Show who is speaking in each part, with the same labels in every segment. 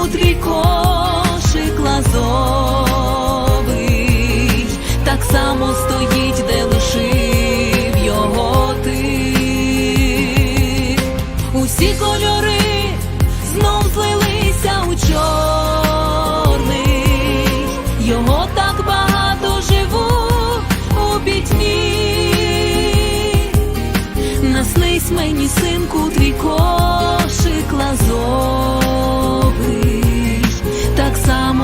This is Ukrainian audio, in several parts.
Speaker 1: Мені, сину,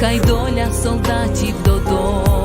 Speaker 1: cai d'olhar saudade, Dodô.